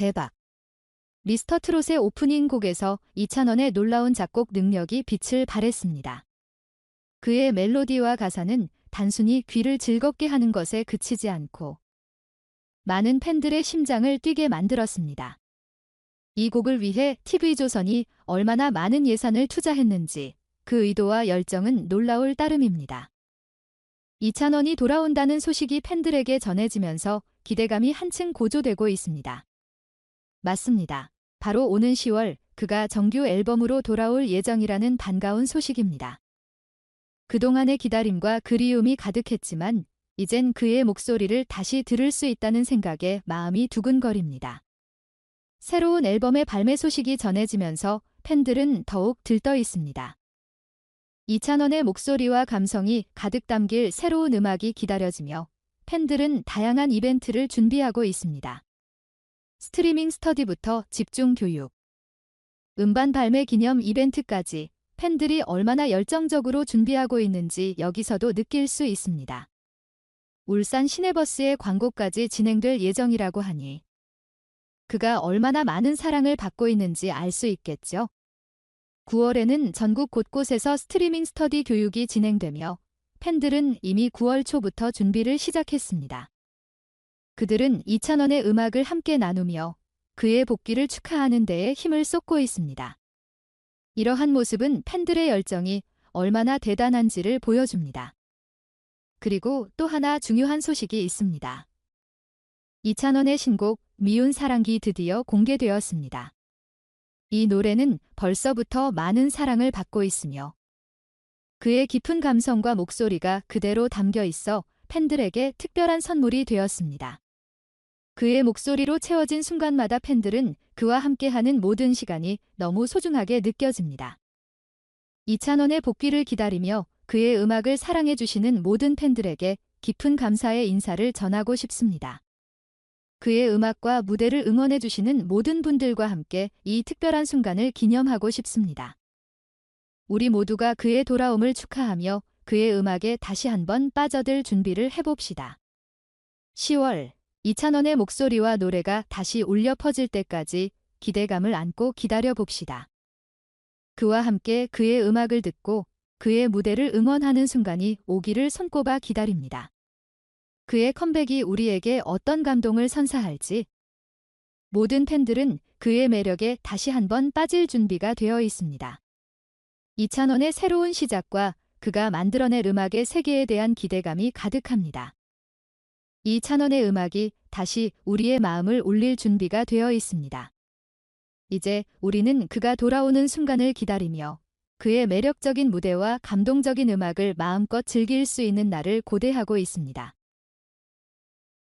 대박. 미스터 트롯의 오프닝 곡에서 이찬원의 놀라운 작곡 능력이 빛을 발했습니다. 그의 멜로디와 가사는 단순히 귀를 즐겁게 하는 것에 그치지 않고 많은 팬들의 심장을 뛰게 만들었습니다. 이 곡을 위해 TV조선이 얼마나 많은 예산을 투자했는지 그 의도와 열정은 놀라울 따름입니다. 이찬원이 돌아온다는 소식이 팬들에게 전해지면서 기대감이 한층 고조되고 있습니다. 맞습니다. 바로 오는 10월 그가 정규 앨범으로 돌아올 예정이라는 반가운 소식입니다. 그동안의 기다림과 그리움이 가득했지만 이젠 그의 목소리를 다시 들을 수 있다는 생각에 마음이 두근거립니다. 새로운 앨범의 발매 소식이 전해지면서 팬들은 더욱 들떠 있습니다. 이찬원의 목소리와 감성이 가득 담길 새로운 음악이 기다려지며 팬들은 다양한 이벤트를 준비하고 있습니다. 스트리밍 스터디부터 집중 교육, 음반 발매 기념 이벤트까지 팬들이 얼마나 열정적으로 준비하고 있는지 여기서도 느낄 수 있습니다. 울산 시내버스의 광고까지 진행될 예정이라고 하니 그가 얼마나 많은 사랑을 받고 있는지 알 수 있겠죠. 9월에는 전국 곳곳에서 스트리밍 스터디 교육이 진행되며 팬들은 이미 9월 초부터 준비를 시작했습니다. 그들은 이찬원의 음악을 함께 나누며 그의 복귀를 축하하는 데에 힘을 쏟고 있습니다. 이러한 모습은 팬들의 열정이 얼마나 대단한지를 보여줍니다. 그리고 또 하나 중요한 소식이 있습니다. 이찬원의 신곡 미운 사랑기 드디어 공개되었습니다. 이 노래는 벌써부터 많은 사랑을 받고 있으며 그의 깊은 감성과 목소리가 그대로 담겨 있어 팬들에게 특별한 선물이 되었습니다. 그의 목소리로 채워진 순간마다 팬들은 그와 함께하는 모든 시간이 너무 소중하게 느껴집니다. 이찬원의 복귀를 기다리며 그의 음악을 사랑해주시는 모든 팬들에게 깊은 감사의 인사를 전하고 싶습니다. 그의 음악과 무대를 응원해주시는 모든 분들과 함께 이 특별한 순간을 기념하고 싶습니다. 우리 모두가 그의 돌아옴을 축하하며 그의 음악에 다시 한번 빠져들 준비를 해봅시다. 10월 이찬원의 목소리와 노래가 다시 울려 퍼질 때까지 기대감을 안고 기다려봅시다. 그와 함께 그의 음악을 듣고 그의 무대를 응원하는 순간이 오기를 손꼽아 기다립니다. 그의 컴백이 우리에게 어떤 감동을 선사할지 모든 팬들은 그의 매력에 다시 한번 빠질 준비가 되어 있습니다. 이찬원의 새로운 시작과 그가 만들어낼 음악의 세계에 대한 기대감이 가득합니다. 이 찬원의 음악이 다시 우리의 마음을 울릴 준비가 되어 있습니다. 이제 우리는 그가 돌아오는 순간을 기다리며 그의 매력적인 무대와 감동적인 음악을 마음껏 즐길 수 있는 날을 고대하고 있습니다.